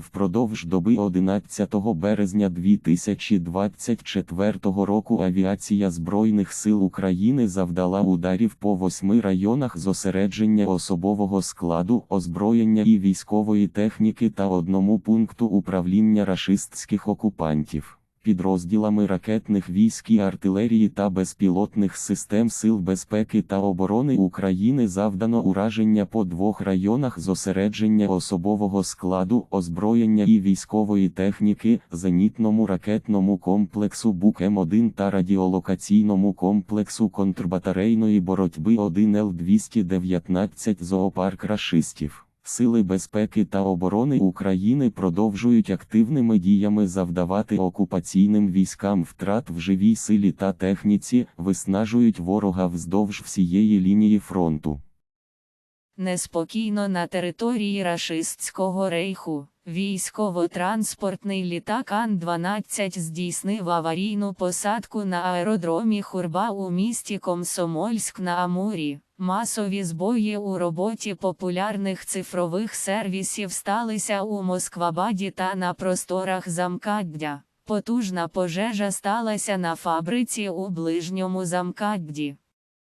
Впродовж доби 11 березня 2024 року авіація Збройних сил України завдала ударів по восьми районах зосередження особового складу, озброєння і військової техніки та одному пункту управління рашистських окупантів. Підрозділами ракетних військ і артилерії та безпілотних систем Сил безпеки та оборони України завдано ураження по двох районах зосередження особового складу, озброєння і військової техніки, зенітному ракетному комплексу БУК-М1 та радіолокаційному комплексу контрбатарейної боротьби 1Л-219 зоопарк рашистів. Сили безпеки та оборони України продовжують активними діями завдавати окупаційним військам втрат в живій силі та техніці, виснажують ворога вздовж всієї лінії фронту. Неспокійно на території рашистського рейху. Військово-транспортний літак Ан-12 здійснив аварійну посадку на аеродромі Хурба у місті Комсомольськ на Амурі. Масові збої у роботі популярних цифрових сервісів сталися у Москвабаді та на просторах Замкаддя. Потужна пожежа сталася на фабриці у ближньому Замкадді.